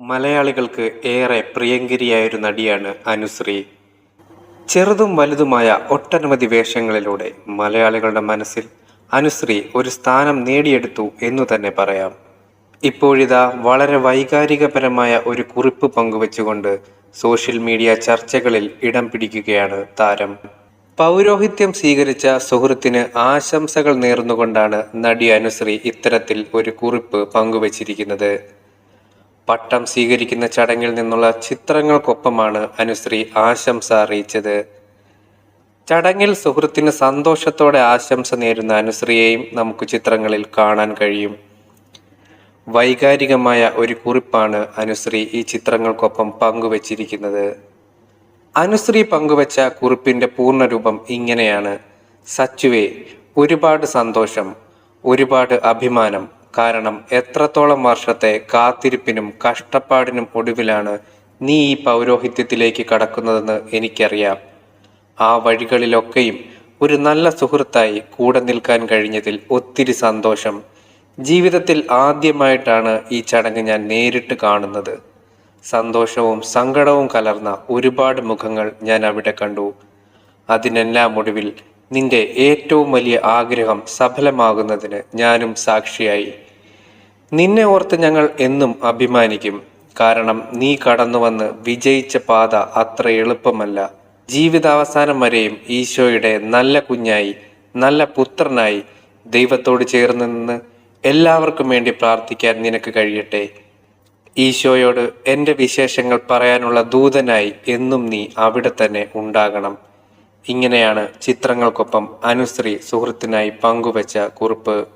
മലയാളികൾക്ക് ഏറെ പ്രിയങ്കരിയായൊരു നടിയാണ് അനുശ്രീ. ചെറുതും വലുതുമായ ഒട്ടനവധി വേഷങ്ങളിലൂടെ മലയാളികളുടെ മനസ്സിൽ അനുശ്രീ ഒരു സ്ഥാനം നേടിയെടുത്തു എന്നു തന്നെ പറയാം. ഇപ്പോഴിതാ വളരെ വൈകാരികപരമായ ഒരു കുറിപ്പ് പങ്കുവച്ചുകൊണ്ട് സോഷ്യൽ മീഡിയ ചർച്ചകളിൽ ഇടം പിടിക്കുകയാണ് താരം. പൗരോഹിത്യം സ്വീകരിച്ച സുഹൃത്തിന് ആശംസകൾ നേർന്നുകൊണ്ടാണ് നടി അനുശ്രീ ഇത്തരത്തിൽ ഒരു കുറിപ്പ് പങ്കുവച്ചിരിക്കുന്നത്. പട്ടം സ്വീകരിക്കുന്ന ചടങ്ങിൽ നിന്നുള്ള ചിത്രങ്ങൾക്കൊപ്പമാണ് അനുശ്രീ ആശംസ അറിയിച്ചത്. ചടങ്ങിൽ സുഹൃത്തിന് സന്തോഷത്തോടെ ആശംസ നേരുന്ന അനുശ്രീയെയും നമുക്ക് ചിത്രങ്ങളിൽ കാണാൻ കഴിയും. വൈകാരികമായ ഒരു കുറിപ്പാണ് അനുശ്രീ ഈ ചിത്രങ്ങൾക്കൊപ്പം പങ്കുവച്ചിരിക്കുന്നത്. അനുശ്രീ പങ്കുവച്ച കുറിപ്പിന്റെ പൂർണരൂപം ഇങ്ങനെയാണ്. സച്ചുവേ ഒരുപാട് സന്തോഷം ഒരുപാട് അഭിമാനം കാരണം എത്രത്തോളം വർഷത്തെ കാത്തിരിപ്പിനും കഷ്ടപ്പാടിനും ഒടുവിലാണ് നീ ഈ പൗരോഹിത്യത്തിലേക്ക് കടക്കുന്നതെന്ന് എനിക്കറിയാം. ആ വഴികളിലൊക്കെയും ഒരു നല്ല സുഹൃത്തായി കൂടെ നിൽക്കാൻ കഴിഞ്ഞതിൽ ഒത്തിരി സന്തോഷം. ജീവിതത്തിൽ ആദ്യമായിട്ടാണ് ഈ ചടങ്ങ് ഞാൻ നേരിട്ട് കാണുന്നത്. സന്തോഷവും സങ്കടവും കലർന്ന ഒരുപാട് മുഖങ്ങൾ ഞാൻ അവിടെ കണ്ടു. അതിനെല്ലാം ഒടുവിൽ നിന്റെ ഏറ്റവും വലിയ ആഗ്രഹം സഫലമാകുന്നതിന് ഞാനും സാക്ഷിയായി. നിന്നെ ഓർത്ത് ഞങ്ങൾ എന്നും അഭിമാനിക്കും. കാരണം നീ കടന്നു വന്ന് വിജയിച്ച പാത അത്ര എളുപ്പമല്ല. ജീവിതാവസാനം വരെയും ഈശോയുടെ നല്ല കുഞ്ഞായി നല്ല പുത്രനായി ദൈവത്തോട് ചേർന്ന് നിന്ന് എല്ലാവർക്കും വേണ്ടി പ്രാർത്ഥിക്കാൻ നിനക്ക് കഴിയട്ടെ. ഈശോയോട് എന്റെ വിശേഷങ്ങൾ പറയാനുള്ള ദൂതനായി എന്നും നീ അവിടെ തന്നെ ഉണ്ടാകണം. ഇങ്ങനെയാണ് ചിത്രങ്ങൾക്കൊപ്പം അനുശ്രീ സുഹൃത്തിനായി പങ്കുവച്ച കുറിപ്പ്.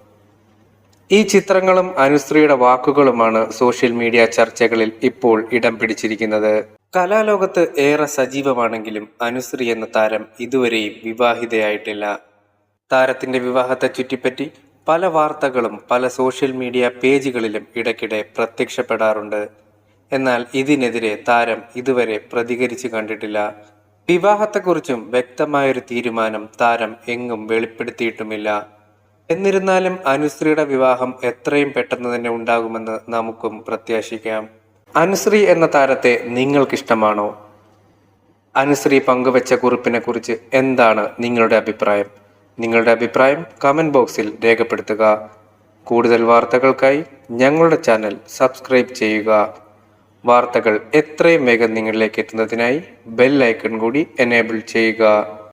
ഈ ചിത്രങ്ങളും അനുശ്രീയുടെ വാക്കുകളുമാണ് സോഷ്യൽ മീഡിയ ചർച്ചകളിൽ ഇപ്പോൾ ഇടം പിടിച്ചിരിക്കുന്നത്. കലാലോകത്ത് ഏറെ സജീവമാണെങ്കിലും അനുശ്രീ എന്ന താരം ഇതുവരെയും വിവാഹിതയായിട്ടില്ല. താരത്തിന്റെ വിവാഹത്തെ ചുറ്റിപ്പറ്റി പല വാർത്തകളും പല സോഷ്യൽ മീഡിയ പേജുകളിലും ഇടയ്ക്കിടെ പ്രത്യക്ഷപ്പെടാറുണ്ട്. എന്നാൽ ഇതിനെതിരെ താരം ഇതുവരെ പ്രതികരിച്ചു കണ്ടിട്ടില്ല. വിവാഹത്തെക്കുറിച്ചും വ്യക്തമായൊരു തീരുമാനം താരം എങ്ങും വെളിപ്പെടുത്തിയിട്ടുമില്ല. എന്നിരുന്നാലും അനുശ്രീയുടെ വിവാഹം എത്രയും പെട്ടെന്ന് തന്നെ ഉണ്ടാകുമെന്ന് നമുക്കും പ്രത്യാശിക്കാം. അനുശ്രീ എന്ന താരത്തെ നിങ്ങൾക്കിഷ്ടമാണോ? അനുശ്രീ പങ്കുവച്ച കുറിപ്പിനെ കുറിച്ച് എന്താണ് നിങ്ങളുടെ അഭിപ്രായം? നിങ്ങളുടെ അഭിപ്രായം കമന്റ് ബോക്സിൽ രേഖപ്പെടുത്തുക. കൂടുതൽ വാർത്തകൾക്കായി ഞങ്ങളുടെ ചാനൽ സബ്സ്ക്രൈബ് ചെയ്യുക. വാർത്തകൾ എത്രയും വേഗം നിങ്ങളിലേക്ക് എത്തുന്നതിനായി ബെൽ ഐക്കൺ കൂടി എനേബിൾ ചെയ്യുക.